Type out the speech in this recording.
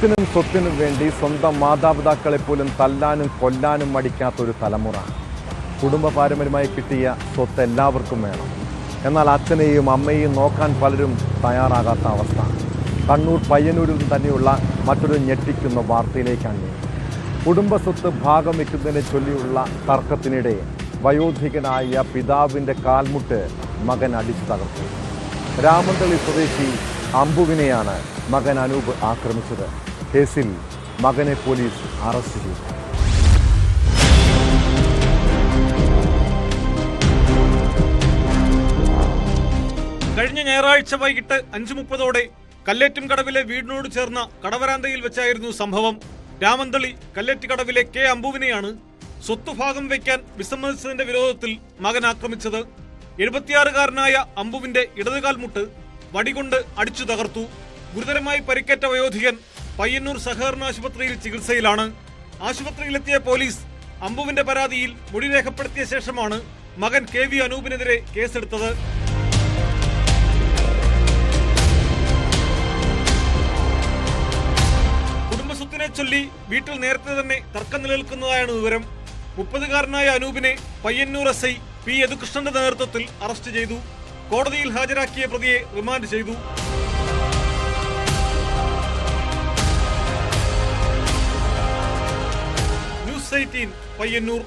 സ്വത്തിനും സ്വത്തിനും വേണ്ടി സ്വന്തം മാതാപിതാക്കളെ പോലും തല്ലാനും കൊല്ലാനും മടിക്കാത്ത ഒരു തലമുറ. കുടുംബ പാരമ്പര്യമായി കിട്ടിയ സ്വത്ത് എല്ലാവർക്കും വേണം. എന്നാൽ അച്ഛനെയും അമ്മയെയും നോക്കാൻ പലരും തയ്യാറാകാത്ത അവസ്ഥ. കണ്ണൂർ പയ്യന്നൂരിൽ തന്നെയുള്ള മറ്റൊരു ഞെട്ടിക്കുന്ന വാർത്തയിലേക്കാണ് കുടുംബ സ്വത്ത് ഭാഗം വയ്ക്കുന്നതിനെ ചൊല്ലിയുള്ള തർക്കത്തിനിടെ വയോധികനായ പിതാവിന്റെ കാൽമുട്ട് മകൻ അടിച്ചു തകർത്തു. രാമന്തളി സ്വദേശി അമ്പുവിനെയാണ് മകൻ അനൂപ് ആക്രമിച്ചത്. കേസിൽ മകനെ പോലീസ് അറസ്റ്റ് ചെയ്തു. കഴിഞ്ഞ ഞായറാഴ്ച വൈകിട്ട് അഞ്ചു മുപ്പതോടെ കല്ലേറ്റും കടവിലെ വീടിനോട് ചേർന്ന കടവരാന്തയിൽ വെച്ചായിരുന്നു സംഭവം. രാമന്തളി കല്ലേറ്റ് കടവിലെ കെ അമ്പുവിനെയാണ് സ്വത്ത് ഭാഗം വയ്ക്കാൻ വിസമ്മതിച്ചതിന്റെ വിരോധത്തിൽ മകൻ ആക്രമിച്ചത്. എഴുപത്തിയാറുകാരനായ അമ്പുവിന്റെ ഇടതുകാൽ മുട്ട് വടികൊണ്ട് അടിച്ചു തകർത്തു. ഗുരുതരമായി പരിക്കേറ്റ വയോധികൻ പയ്യന്നൂർ സഹകരണ ആശുപത്രിയിൽ ചികിത്സയിലാണ്. ആശുപത്രിയിലെത്തിയ പോലീസ് അമ്പുവിന്റെ പരാതിയിൽ മൊഴി രേഖപ്പെടുത്തിയ ശേഷമാണ് മകൻ കെ വി അനൂപിനെതിരെ കേസെടുത്തത്. കുടുംബസ്വത്തിനെ ചൊല്ലി വീട്ടിൽ നേരത്തെ തന്നെ തർക്കം നിലനിൽക്കുന്നതായാണ് വിവരം. മുപ്പതുകാരനായ അനൂപിനെ പയ്യന്നൂർ എസ് ഐ പി യദുകൃഷ്ണന്റെ നേതൃത്വത്തിൽ അറസ്റ്റ് ചെയ്തു. കോടതിയിൽ ഹാജരാക്കിയ പ്രതിയെ റിമാൻഡ് ചെയ്തു. News Eighteen Payyanur.